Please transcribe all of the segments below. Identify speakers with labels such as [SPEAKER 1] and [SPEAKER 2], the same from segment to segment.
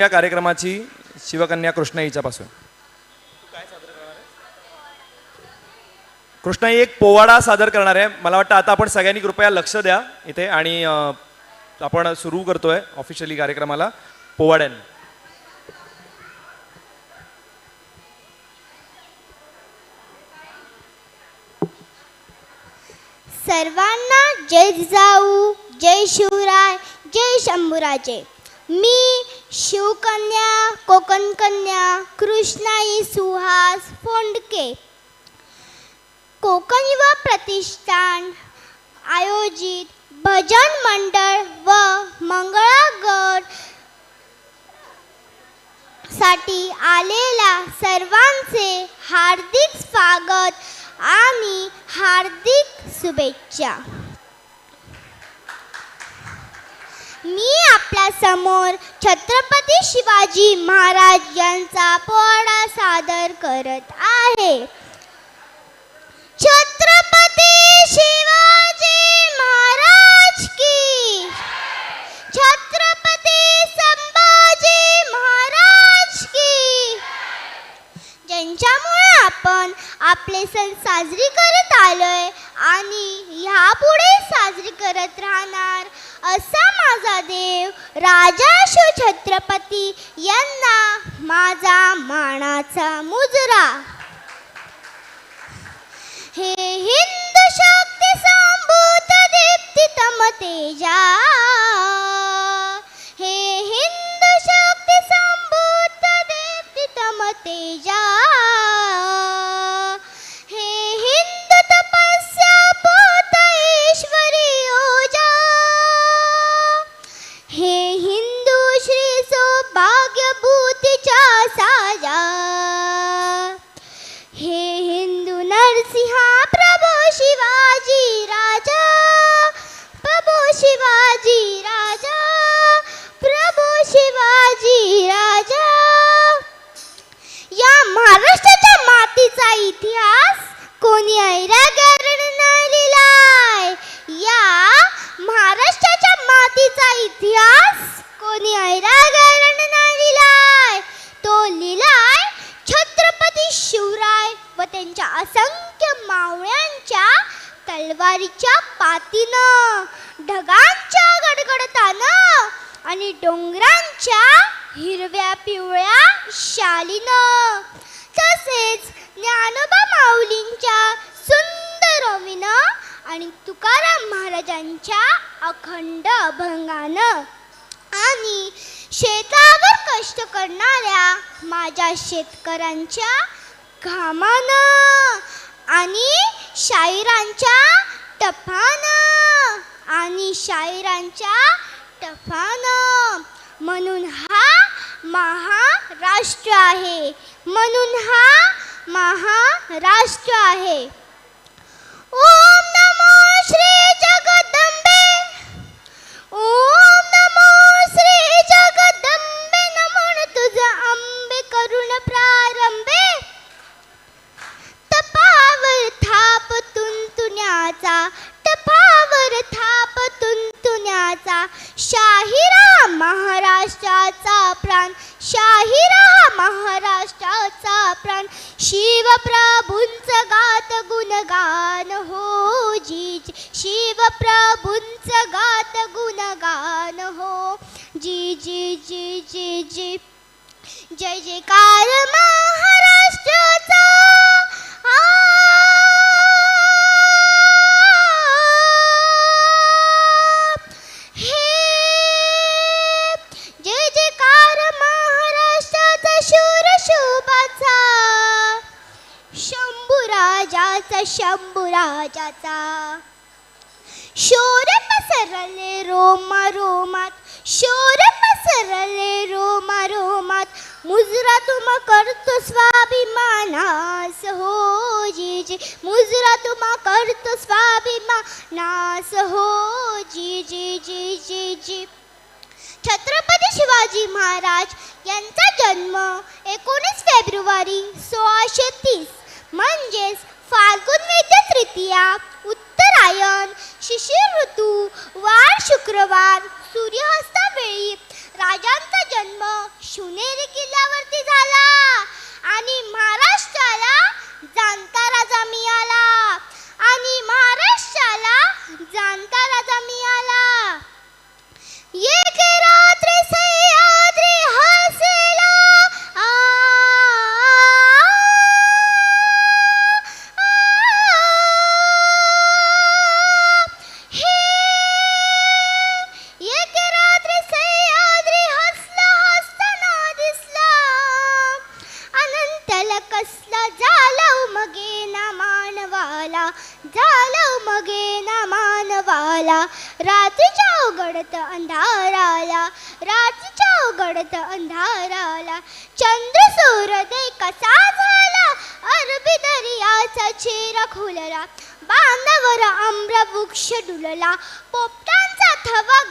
[SPEAKER 1] या कार्यक्रमाची शिवकन्या कृष्णा हिच्यापासून. कृष्णा एक पोवाडा सादर करणार आहे. मला वाटतं आता आपण सगळ्यांनी कृपया लक्ष द्या इथे आणि आपण सुरू करतोय ऑफिशियली कार्यक्रमाला पोवाड्यांनी.
[SPEAKER 2] सर्वांना जय जाऊ जय शिवराय जय शंभूराजे. मी शिवकन्या कोकणकन्या कृष्णाई सुहास फोंडके. कोकण युवा प्रतिष्ठान आयोजित भजन मंडळ व मंगळागडसाठी आलेल्या सर्वांचे हार्दिक स्वागत आणि हार्दिक शुभेच्छा. मी आपल्यासमोर छत्रपती शिवाजी महाराज यांचा पोवाडा सादर करत आहे. छत्रपती छत्रपती यांना माझा मानाचा मुजरा. हे हिंद शक्ती संभूत दीप्ती तम तेजा. हे हिंद शक्ती संभूत दीप्ती तम तेजा. तलवारीच्या पातीनं ढगांच्या गडगडतानं आणि डोंगरांच्या हिरव्या पिवळ्या शालीनं. तसेच ज्ञानोबा माऊलींच्या सुंदर ओवीनं आणि तुकाराम महाराजांच्या अखंड अभंगानं. आणि शेतावर कष्ट करणाऱ्या माझ्या शेतकऱ्यांच्या घामानं. आणि शाहिरांच्या टफानं आणि शाहिरांच्या टफानं म्हणून हा महाराष्ट्र आहे. म्हणून हा महाराष्ट्र आहे. प्राण शाहिरा महाराष्ट्राचा प्राण शिवप्रभूंच गात गुणगान हो जी जी. शिवप्रभूंच गात गुणगान हो जी जी जी जी जी जय जयकार महाराष्ट्राचा आ. शंभूराजाचा शोर पसरले रोमा रोमात शोर पसरले रोमा रोमात. मुजरा तुम करतो स्वाभिमानास हो जी मुजरा तुम करतो स्वाभिमानास हो जी जी जी जी जी छत्रपती शिवाजी महाराज यांचा जन्म एकोणीस फेब्रुवारी सोळाशे तीस म्हणजेच फाल तृतीया उत्तरायण शिशिर ऋतू वार शुक्रवार सूर्यास्तावेळी राजांचा जन्म शिवनेरी किल्ल्यावरती झाला आणि महाराष्ट्राला जाणता राजा मिळाला आणि महाराष्ट्राला जाणता राजा मिळाला. एक रात्री झाला झालं मगे ना मानवाला. रात्रीच्या उघडत अंधाराला रात्रीच्या उघडत अंधाराला. चंद्र सूर्योदय कसा झाला? अरबी दर्याचा चेहरा खुलला. बांधावर आम्र वृक्ष डुलला. पोपटांचा थवा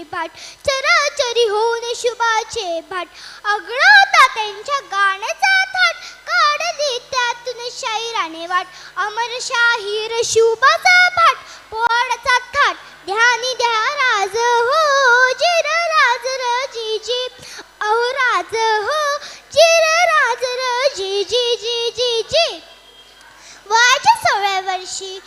[SPEAKER 2] शुभाचे भाट. चराचरी होऊन शुभाचे भाट. अगळता त्यांच्या गाण्याचा थाट. काढली त्यातून शाहिराने वाट. अमर शाहीर शुभाचा भाट. पोळाचा थाट. ध्यानी द्या राज हो जिर राज रजी जी अहो राज हो जिर राज रजी जी जी जी जी. जी वयाच्या सव्या वर्षी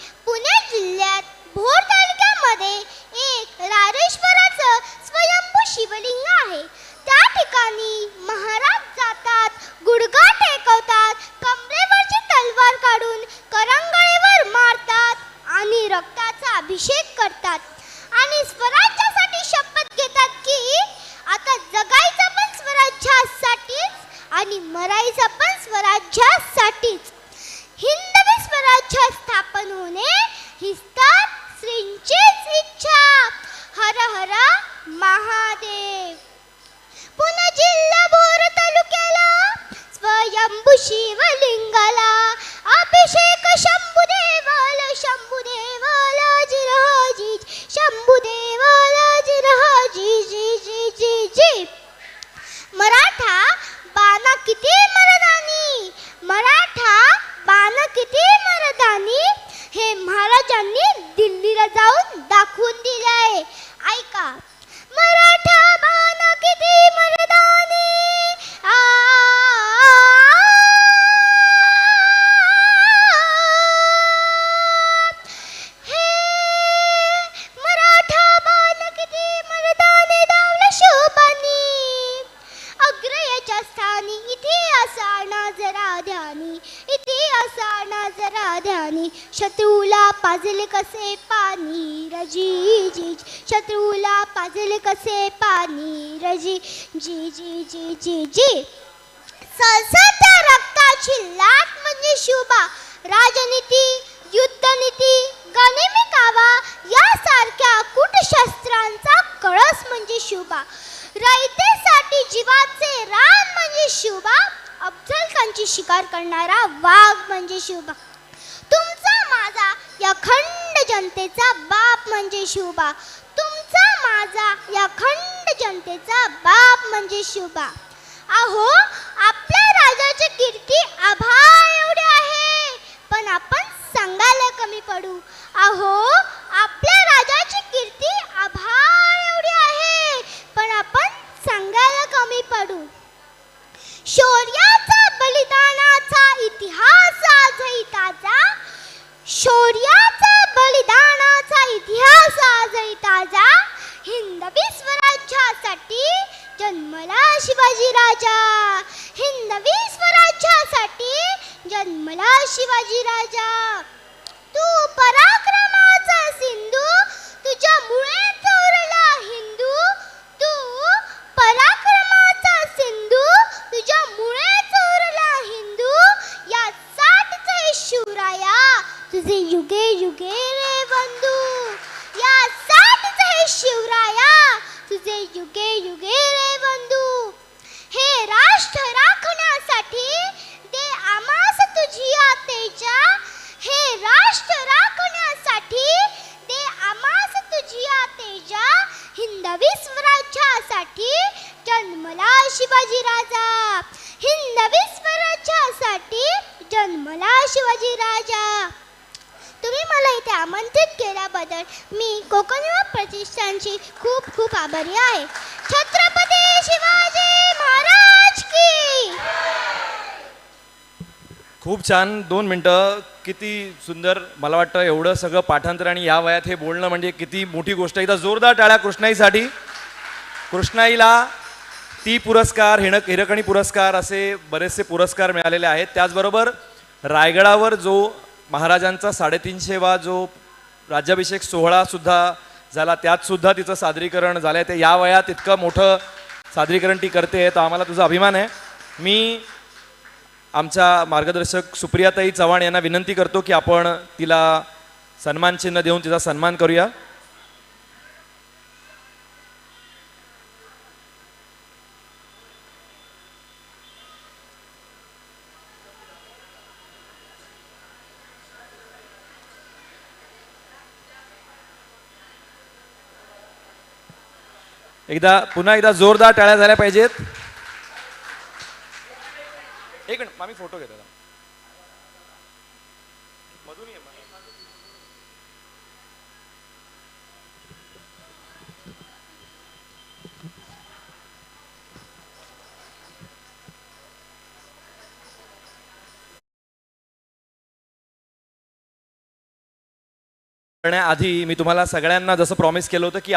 [SPEAKER 2] शिवलिंगाला अभिषेक शंभुदेवाला शंभुदेवाला जिरहाजी शंभुदेवाला जिरहाजी जी जी जी जी. मराठा बाना किती मरदानी? मराठा बाना किती मरदानी? हे महाराजांनी दिल्लीला जाऊन दाखवून दिलंय. ऐका इतिहासाना जरा ध्यानी शत्रूला पाजले कसे पाणी? रजी जी शत्रूला पाजले कसे पाणी? रजी जी जी जी जी जी. सळसळत्या रक्ताची लाट म्हणजे शुभा. राजनीती युद्धनीती गनिमी कावा यासारख्या कुटशस्त्रांचा कळस म्हणजे शुभा. रयतेसाठी जीवाचे रान म्हणजे शुभा अफजल खानची शिकार करणारा वाघ म्हणजे शिवबा. तुमचा माझा या खंड जनतेचा बाप म्हणजे शिवबा. तुमचा माझा या खंड जनतेचा बाप म्हणजे शिवबा. अहो आपल्या राजाची कीर्ती आभा एवढी आहे पण आपण सांगायला कमी पडू. अहो आपल्या राजाची कीर्ती आभा एवढी आहे पण आपण सांगायला कमी पडू. शौर्याचा बलिदानाचा इतिहास आजही ताजा. शौर्याचा बलिदानाचा इतिहास आजही ताजा. हिंदवी स्वराज्यासाठी जन्मला शिवाजी राजा. हिंदवी स्वराज्यासाठी जन्मला शिवाजी राजा. तू पराक्रमाचा सिंधू तुझ्यामुळे शिवाजी राजा स्वराज्यासाठी जन्मला शिवाजी राजा तुम्ही मला इथे आमंत्रित केल्याबद्दल मी कोकण युवा प्रतिष्ठानची खूप खूप आभारी आहे. छत्रपती शिवाजी महाराज की.
[SPEAKER 1] खूप छान दोन मिनटं किती सुंदर मला वाटतं एवढं सगळं पाठांतर आणि या वयात हे बोलणं म्हणजे किती मोठी गोष्ट आहे. इथं जोरदार टाळ्या कृष्णाईसाठी. कृष्णाईला ती पुरस्कार हिणक हिरकणी पुरस्कार असे बरेचसे पुरस्कार मिळालेले आहेत. त्याचबरोबर रायगडावर जो महाराजांचा साडेतीनशेवा जो राज्याभिषेक सोहळासुद्धा झाला त्यातसुद्धा तिचं सादरीकरण झालं आहे ते या वयात इतकं मोठं सादरीकरण ती करते तर आम्हाला तुझा अभिमान आहे. मी आमच्या मार्गदर्शक सुप्रियाताई चव्हाण यांना विनंती करतो की आपण तिला सन्मानचिन्ह देऊन तिचा सन्मान करूया. एकदा पुन्हा एकदा जोरदार टाळ्या झाल्या पाहिजेत. एक मिनिट आम्ही फोटो घेतो करण्याआधी मी तुम्हाला सगळ्यांना जसं प्रॉमिस केलं होतं की